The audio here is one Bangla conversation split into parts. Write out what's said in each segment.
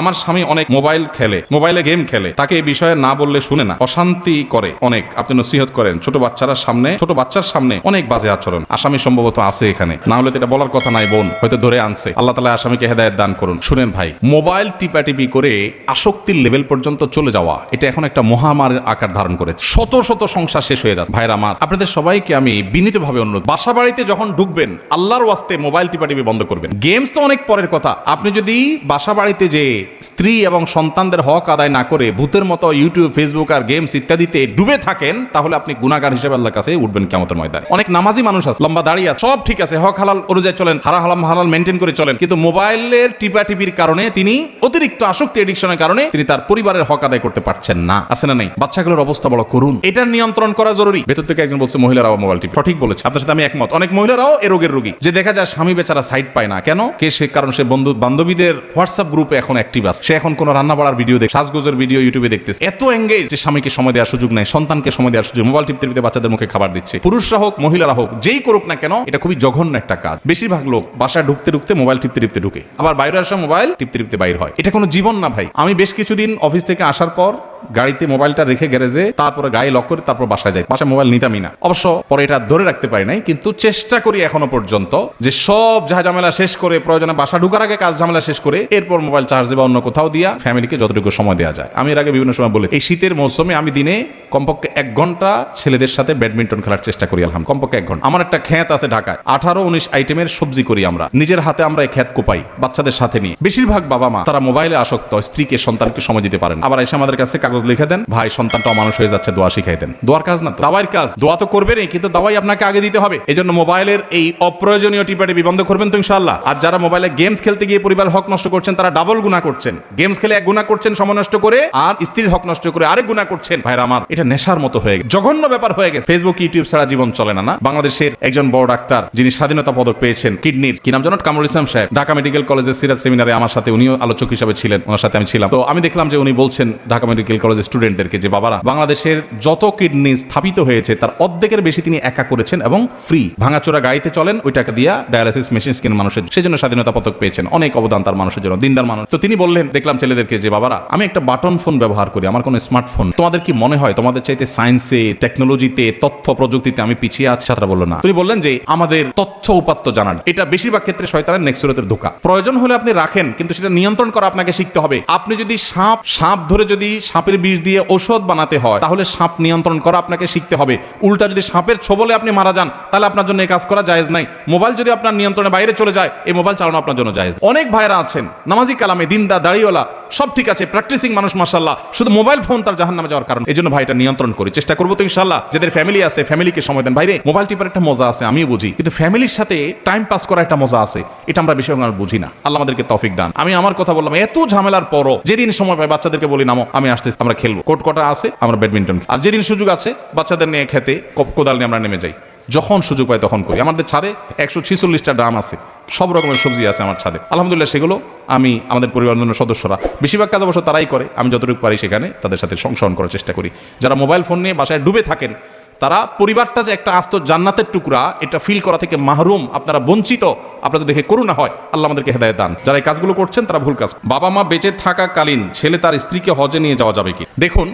আমার স্বামী অনেক মোবাইল খেলে, মোবাইলে গেম খেলে, তাকে এই বিষয়ে না বললে শুনে না। অশান্তি করে অনেক। আপনি নসিহত করেন, ছোট বাচ্চারা সামনে, ছোট বাচ্চার সামনে অনেক বাজে আচরণ। আসামি সম্ভবত আছে এখানে। না হলে তো এটা বলার কথা নাই, বোন। হয়তো ধরে আনছে। আল্লাহ তালা আসামিকে হেদায়ত দান করুন। শুনেন ভাই, মোবাইল টিপাটিপি করে আসক্তির লেভেল পর্যন্ত চলে যাওয়া, এটা এখন একটা মহামারীর আকার ধারণ করেছে। শত শত সংসার শেষ হয়ে যাচ্ছে। ভাইরা আমার, আপনাদের সবাইকে আমি বিনীতভাবে অনুরোধ বাসা বাড়িতে যখন ঢুকবেন, আল্লাহর ওয়াস্তে মোবাইল টিপাটিপি বন্ধ করবেন। গেমস তো অনেক পরের কথা। আপনি যদি বাসা বাড়িতে যে স্ত্রী এবং সন্তানদের হক আদায় না করে ভূতের মতো ইউটিউব ফেসবুক আর গেমস ইত্যাদিতে ডুবে থাকেন, তাহলে আপনি গুণাগার হিসেবে আল্লাহর কাছে উঠবেন কেমতের ময়দানে। অনেক নামাজি মানুষ আছে, লম্বা দাঁড়িয়ে আছে, সব ঠিক আছে, হক হালাল অনুযায়ী চলেন হারা হালাম, হালাল মেনটেন করে চলেন। কিন্তু মোবাইলের টিপাটিপির কারণে তিনি অতিরিক্ত আসক্তি এডিকশনের কারণে তিনি তার পরিবারের হক আদায় করতে পারছেন না। আছে না নাই? বাচ্চাগুলোর অবস্থা বড় করুন। এটা নিয়ন্ত্রণ করা জরুরি। ভেতর থেকে একজন বলছে, মহিলারাও মোবাইল টিপে। সঠিক বলেছে। আপনার সাথে আমি একমত। অনেক মহিলারাও এ রোগের রোগী। যে দেখা যায়, স্বামী বেচারা সাইড পায় না। কেন? কে সে কারণ সে বন্ধু বান্ধবীদের হোয়াটসঅ্যাপ গ্রুপে এখন অ্যাক্টিভ আছে। সে এখন কোনো রান্না বাড়ার ভিডিও দেখ সাজগোজের ভিডিও ইউটিউবে দেখতেছে। এত এঙ্গেজ যে স্বামীকে সময় দেওয়ার সুযোগ নাই, সন্তানকে সময় দেওয়ার সুযোগ মোবাইল টিপতে টিপতে বাচ্চাদের মুখে খাবার দিচ্ছে। পুরুষরা হোক, মহিলারা হোক, যেই করুক না কেন, এটা খুবই জঘন্য একটা কাজ। বেশিরভাগ লোক বাসায় ঢুকতে ঢুকতে মোবাইল টিপতে টিপতে ঢুকে। আবার বাইরে আসা মোবাইল টিপতে টিপতে বাইর হয়। এটা কোনো জীবন না ভাই। আমি বেশ কিছুদিন অফিস থেকে আসার পর গাড়িতে মোবাইলটা রেখে গ্যারেজে, তারপরে গায়ে লক করে তারপর বাসায় যাই বাসায় মোবাইল নিতামই না। অবশ্য পরে এটা ধরে রাখতে পারি নাই, কিন্তু চেষ্টা করি এখনও পর্যন্ত যে সব যাহা ঝামেলা শেষ করে, প্রয়োজনে বাসা ঢুকার আগে কাজ ঝামেলা শেষ করে, এরপর মোবাইল চার্জ বা অন্য কোথাও দিয়া ফ্যামিলিকে যতটুকু সময় দেওয়া যায়। আমি এর আগে বিভিন্ন সময় বলি এই শীতের মৌসুমে আমি দিনে কমপক্ষে এক ঘণ্টা ছেলেদের সাথে ব্যাডমিন্টন খেলার চেষ্টা করি, আলহাম কমপক্ষে এক ঘণ্টা। আমার একটা খ্যাত আছে ঢাকায়। আঠারো উনিশ আইটেমের সবজি করি আমরা। নিজের হাতে আমরা এই খ্যাত কোপাই, বাচ্চাদের সাথে নিয়ে। বেশিরভাগ বাবা মা তারা মোবাইলে আসক্ত, স্ত্রীকে, সন্তানকে সময় দিতে পারেন আবার এসে আমাদের কাছে কাগজ লিখে দেন। ভাই সন্তানটা অমানুষ হয়ে যাচ্ছে, দোয়া শিখাই দেন। দোয়ার কাজ না দাওয়ার কাজ। দোয়া তো করবেনই, কিন্তু দাওয়াই আপনাকে আগে দিতে হবে। এই জন্য মোবাইলের এই অপ্রয়োজনীয় টিপাটিপি বন্ধ করবেন তো ইনশাল্লাহ আর যারা মোবাইলে গেমস খেলতে গিয়ে পরিবার হক নষ্ট করছেন, তারা ডাবল গুণা করছেন। গেমস খেলে এক গুণা করছেন, সময় নষ্ট করে, আর স্ত্রীর হক নষ্ট করে আরেক গুণা করছেন। ভাইরা আমার, এটা নেশার মতো হয়ে গেছে। জঘন্য ব্যাপার হয়ে গেছে। ফেসবুক ইউটিউব ছাড়া জীবন চলে না না? বাংলাদেশের একজন বড় ডাক্তার, যিনি স্বাধীনতা পদক পেয়েছেন, কিডনির। কি নাম জানো? কামরুল ইসলাম সাহেব। ঢাকা মেডিকেল কলেজের সিরাজ সেমিনারে আমার সাথে উনিও আলোচক হিসাবে ছিলেন, ওনার সাথে আমি ছিলাম। তো আমি দেখলাম যে উনি বলছেন, ঢাকা মেডিকেল কলেজের স্টুডেন্টদেরকে যে বাবারা, বাংলাদেশের যত কিডনি স্থাপিত হয়েছে, তার অর্ধেকের বেশি তিনি একা করেছেন এবং ফ্রি ভাঙাচোরা গাড়িতে চলেন ওই টাকা দিয়া ডায়ালিসিস মেশিন কেন মানুষের, সেজন্য স্বাধীনতা পদক পেয়েছেন। অনেক অবদান তার মানুষের জন্য, দিনদার মানুষ। তো তিনি বললেন, দেখলাম ছেলেদেরকে যে, বাবারা, আমি একটা বাটন ফোন ব্যবহার করি, আমার কোনো স্মার্টফোন তোমাদের কি মনে হয়? তোমাদের চাইতে সায়েন্সে টেকনোলজিতে তথ্য প্রযুক্তিতে আমি পিছিয়ে আছি? ছাত্রা বলল, না। তিনি বললেন যে, আমাদের তথ্য উপাত্ত জানান এটা বেশিরভাগ ক্ষেত্রে শয়তানের নেক্সুরতের ধোকা। প্রয়োজন হলে আপনি রাখেন, কিন্তু সেটা নিয়ন্ত্রণ করা আপনাকে শিখতে হবে। আপনি যদি সাপ সাপ ধরে যদি সাপের বিষ দিয়ে ঔষধ বানাতে হয়, তাহলে সাপ নিয়ন্ত্রণ করা আপনাকে শিখতে হবে। উল্টা যদি সাপের ছোবলে আপনি মারা যান, তাহলে আপনার জন্য এই কাজ করা জায়েজ নাই। মোবাইল যদি আপনার নিয়ন্ত্রণে বাইরে চলে যায়, এই মোবাইল চালানো আপনার জন্য জায়েজ। অনেক ভাইরা আছেন, নামাজি কালামে দিনদা দাড়িওয়ালা, সব ঠিক আছে, প্র্যাকটিসিং মানুষ মাসাল্লাহ শুধু মোবাইল ফোন তার জাহান নামে যাওয়ার কারণ। এই জন্য ভাইটা নিয়ন্ত্রণ করি, চেষ্টা করব তো ইনশাল্লাহ যাদের ফ্যামিলি আছে ফ্যামিলিকে সময় দেন। বাইরে মোবাইল টিপার একটা মজা আছে, আমিও বুঝি, কিন্তু ফ্যামিলির সাথে টাইম পাস করা একটা মজা আছে, এটা আমরা বেশিরভাগ আমরা বুঝি না। আল্লাহ আমাদেরকে তফিক দান। আমি আমার কথা বললাম, এত ঝামেলার পরও, যেদিন সময় পাই বাচ্চাদেরকে বলি, নামো, আমি আসতেছি। আমরা খেলব। কোর্ট কটা আছে, আমরা ব্যাডমিন্টন আর যেদিন সুযোগ আছে, বাচ্চাদের নিয়ে খেতে কোদাল নিয়ে আমরা নেমে যাই। যখন সুযোগ পাই তখন করি। আমাদের ছাদে একশো ছিচল্লিশটা ড্রাম আছে। সব রকমের সবজি আছে আমার ছাদে। আলহামদুলিল্লাহ সেগুলো আমি, আমাদের পরিবার জন্য সদস্যরা। বেশিরভাগ কাজ অবশ্য তারাই করে। আমি যতটুকু পারি সেখানে তাদের সাথে সংশোধন করার চেষ্টা করি। যারা মোবাইল ফোন নিয়ে বাসায় ডুবে থাকেন তারা পরিবারটা যে একটা আস্ত জান্নাতের টুকরা, এটা ফিল করা থেকে মাহরুম, আপনারা বঞ্চিত, আপনাদের দেখে করুণা হয়, আল্লাহ আমাদেরকে হেদায়ত দান। যারা এই কাজগুলো করছেন, তারা ভুল কাজ। বাবা মা বেঁচে থাকাকালীন ছেলে তার স্ত্রীকে হজে নিয়ে যাওয়া যাবে কি? দেখুন,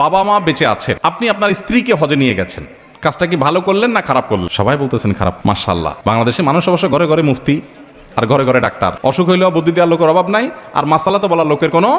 বাবা মা বেঁচে আছেন, আপনি আপনার স্ত্রীকে হজে নিয়ে গেছেন। কাজটা কি ভালো করলেন না খারাপ করলেন? সবাই বলতেছেন খারাপ মার্শাল্লাহ বাংলাদেশে মানুষ অবশ্য ঘরে ঘরে মুফতি, আর ঘরে ঘরে ডাক্তার। অসুখ হইলেও বুদ্ধি দেওয়ার লোকের অভাব নাই, আর মাসালা তো বলার লোকের কোনো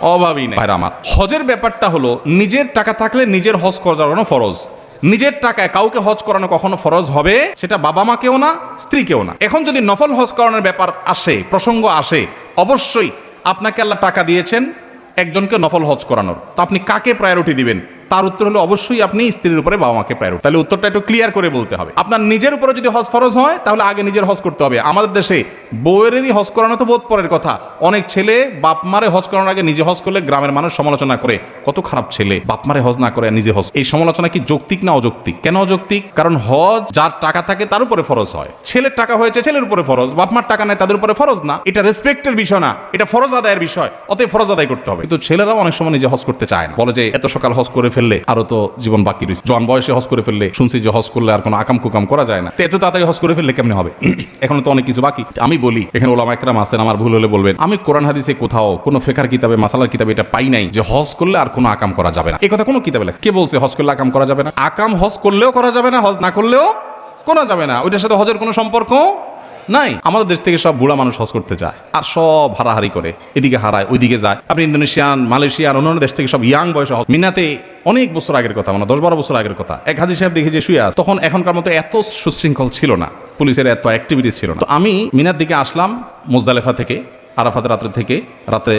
অভাবই নেই। আমার, হজের ব্যাপারটা হলো, নিজের টাকা থাকলে নিজের হজ করানো ফরজ। নিজের টাকায় কাউকে হজ করানো কখনো ফরজ হবে, সেটা বাবা মা মাকেও না, স্ত্রী স্ত্রীকেও না। এখন যদি নফল হজ করানোর ব্যাপার আসে, প্রসঙ্গ আসে, অবশ্যই আপনাকে আল্লাহ টাকা দিয়েছেন একজনকে নফল হজ করানোর। তো আপনি কাকে প্রায়োরিটি দিবেন? তার উত্তর হলো অবশ্যই আপনি স্ত্রীর উপরে বাবা মাকে প্রায়োরিটি তাহলে উত্তরটা একটু ক্লিয়ার করে বলতে হবে। আপনার নিজের উপরে যদি হজ ফরজ হয়, তাহলে আগে নিজের হজ করতে হবে। আমাদের দেশে বউয়েরই হজ করানো তো বোধ পরের কথা। অনেক ছেলে বাপ মারে হজ করানোর আগে নিজে হজ করলে গ্রামের মানুষ সমালোচনা করে, কত খারাপ ছেলে, বাপ মারে হজ না করে নিজে হজ। এই সমালোচনা কি যৌক্তিক না অযৌক্তিক? কেন অযৌক্তিক? কারণ হজ যার টাকা থাকে তার উপরে ফরজ হয়। ছেলের টাকা হয়েছে ছেলের উপরে ফরজ, বাপ মার টাকা নেয় তাদের উপরে ফরজ না। এটা রেসপেক্টের বিষয় না, এটা ফরজ আদায়ের বিষয়, অতএব ফরজ আদায় করতে হবে। কিন্তু ছেলেরাও অনেক সময় নিজে হজ করতে চায় না। বলে যে, এত সকাল হজ করে ফেললে আরও তো জীবন বাকি রয়েছে জন বয়সে হজ করে ফেললে, শুনছি যে হজ করলে আর কোনো আকাম কুকাম করা যায় না। এত তাড়াতাড়ি হজ করে ফেললে কেমনে হবে? এখনও তো অনেক কিছু বাকি। আমি বলি, এখানে ওলামা একরাম আছেন, আমার ভুল হলে বলবেন। আমি কোরআন হাদিসে কোথাও কোনো ফেকার কিতাবে, মাসালার কিতাবে এটা পাই নাই যে হজ করলে আর কোনো আকাম করা যাবে না। এই কথা কোনো কিতাবে লেখা কে বলছে হজ করলে আকাম করা যাবে না? আকাম হজ করলেও করা যাবে না হজ না করলেও করা যাবে না। ওইটার সাথে হজের কোনো সম্পর্ক নাই। আমাদের দেশ থেকে সব বুড়া মানুষ হজ করতে যায় আর সব হারাহারি করে। এদিকে হারায়, ওইদিকে যায়। আপনি ইন্দোনেশিয়ান, মালয়েশিয়ান, অন্যান্য দেশ থেকে সব ইয়াং বয়সে হজ। মিনাতে অনেক বছর আগের কথা মানে দশ বারো বছর আগের কথা। এক হাজি সাহেব দেখে যে শুয়ে আছে, তখন এখনকার মতো এত সুশৃঙ্খল ছিল না। পুলিশের এত অ্যাক্টিভিটিস ছিল না। তো আমি মিনার দিকে আসলাম মুজদালেফা থেকে। আরাফাতে রাত্রে থেকে, রাতে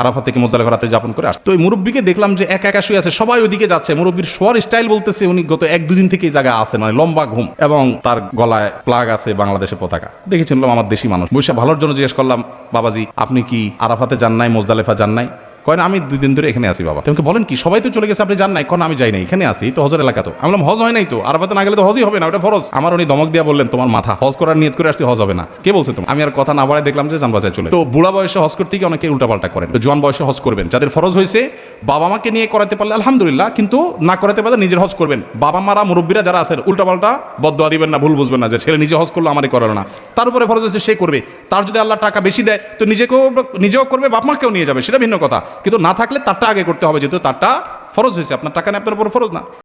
আরাফাত থেকে মোজদালেফা রাতে যাপন করে আসতো ওই মুরব্বীকে দেখলাম যে একা একা শুয়ে আছে, সবাই ওইদিকে যাচ্ছে। মুরব্বীর শোয়ার স্টাইল বলতেছে উনি গত এক দুদিন থেকে এই জায়গায় আছে মানে লম্বা ঘুম। এবং তার গলায় প্লাগ আছে বাংলাদেশের পতাকা। দেখেছিলাম আমার দেশি মানুষ। বৈশাখ ভালোর জন্য জিজ্ঞেস করলাম, বাবাজি, আপনি কি আরাফাতে যান নাই, মোজদালেফা যান নাই? কয় না, আমি দুই দিন ধরে এখানে আসি বাবা। তোমাকে বলেন কি, সবাই তো চলে গেছে, আপনি যান নাই। কোন আমি যাই নাই, এখানে আসি তো হজের এলাকা তো। আমি হজ হয় নাই তো? আরাফাতে না গেলে তো হজই হবে না, ওটা ফরজ। আমার উনি দমক দিয়া বললেন, তোমার মাথা, হজ করার নিয়ত করে আসছি, হজ হবে না। কে বলছে তুমি আমি আর কথা না বাড়ায় দেখলাম যে জান বাজায় চলে তো বুড়া বয়সে হজ করতে গিয়ে অনেকে উল্টাপাল্টা করেন। তো জোয়ান বয়সে হজ করবেন। যাদের ফরজ হয়েছে, বাবা মাকে নিয়ে করাতে পারলে আলহামদুলিল্লাহ, কিন্তু না করাতে পারলে নিজের হজ করবেন। বাবা মারা মুরব্বীরা যারা আছেন, উল্টাপাল্টা বদয়া দিবেন না, ভুল বুঝবেন না, যে ছেলে নিজে হজ করল, আমারই করালো না। তার উপরে ফরজ হয়েছে, সে করবে। তার যদি আল্লাহ টাকা বেশি দেয়, তো নিজেকেও, নিজেও করবে, বাপ মাকেও নিয়ে যাবে, সেটা ভিন্ন কথা। কিন্তু না থাকলে তারটা আগে করতে হবে, যেহেতু তারটা ফরজ হয়েছে। আপনার টাকা নেই আপনার উপর ফরজ না।